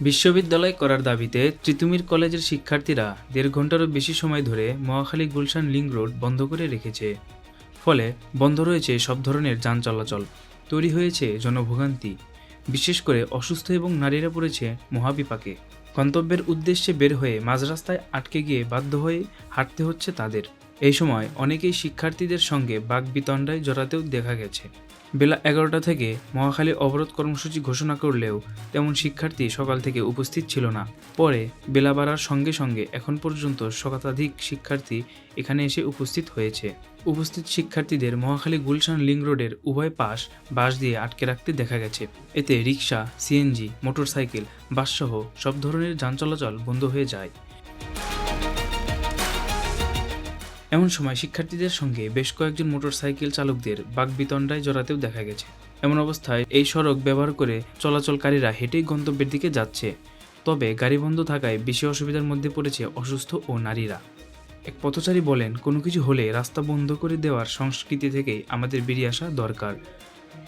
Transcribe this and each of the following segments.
বিশ্ববিদ্যালয় করার দাবিতে ত্রিতুমির কলেজের শিক্ষার্থীরা দেড় ঘন্টারও বেশি সময় ধরে মহাখালী গুলশান লিংক রোড বন্ধ করে রেখেছে। ফলে বন্ধ রয়েছে সব ধরনের যান চলাচল, তৈরি হয়েছে জনভোগান্তি। বিশেষ করে অসুস্থ এবং নারীরা পড়েছে মহাবিপাকে। গন্তব্যের উদ্দেশ্যে বের হয়ে মাঝ রাস্তায় আটকে গিয়ে বাধ্য হয়ে হাঁটতে হচ্ছে তাদের। এই সময় অনেকেই শিক্ষার্থীদের সঙ্গে বাগবিতণ্ডায় জড়াতেও দেখা গেছে। বেলা এগারোটা থেকে মহাখালী অবরোধ কর্মসূচি ঘোষণা করলেও তেমন শিক্ষার্থী সকাল থেকে উপস্থিত ছিল না। পরে বেলা বাড়ার সঙ্গে সঙ্গে এখন পর্যন্ত শতাধিক শিক্ষার্থী এখানে এসে উপস্থিত হয়েছে। উপস্থিত শিক্ষার্থীদের মহাখালী গুলশান লিং রোডের উভয় পাশ বাস দিয়ে আটকে রাখতে দেখা গেছে। এতে রিক্সা সিএনজি, মোটরসাইকেল, বাসসহ সব ধরনের যান চলাচল বন্ধ হয়ে যায়। এমন সময় শিক্ষার্থীদের সঙ্গে বেশ কয়েকজন মোটরসাইকেল চালকদের বাগবিতণ্ডায় জড়াতেও দেখা গেছে। এমন অবস্থায় এই সড়ক ব্যবহার করে চলাচলকারীরা হেঁটেই গন্তব্যের দিকে যাচ্ছে। তবে গাড়ি বন্ধ থাকায় বেশি অসুবিধার মধ্যে পড়েছে অসুস্থ ও নারীরা। এক পথচারী বলেন, কোনো কিছু হলে রাস্তা বন্ধ করে দেওয়ার সংস্কৃতি থেকেই আমাদের বেরিয়ে আসা দরকার।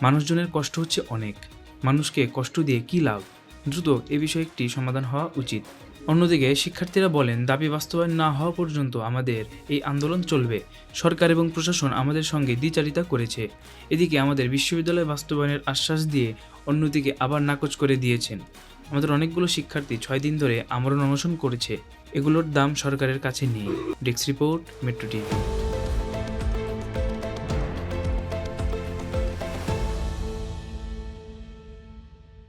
মানুষজনের কষ্ট হচ্ছে অনেক। মানুষকে কষ্ট দিয়ে কী লাভ? দ্রুত এ বিষয়ে একটি সমাধান হওয়া উচিত। অন্যদিকে, শিক্ষার্থীরা বলেন, দাবি বাস্তবায়ন না হওয়া পর্যন্ত আমাদের এই আন্দোলন চলবে। সরকার এবং প্রশাসন আমাদের সঙ্গে দ্বিচারিতা করেছে। এদিকে আমাদের বিশ্ববিদ্যালয় বাস্তবায়নের আশ্বাস দিয়ে অন্যদিকে আবার নাকচ করে দিয়েছেন। আমাদের অনেকগুলো শিক্ষার্থী ছয় দিন ধরে আমরণ অনশন করেছে। এগুলোর দাম সরকারের কাছে নেই। Desk report, metro TV.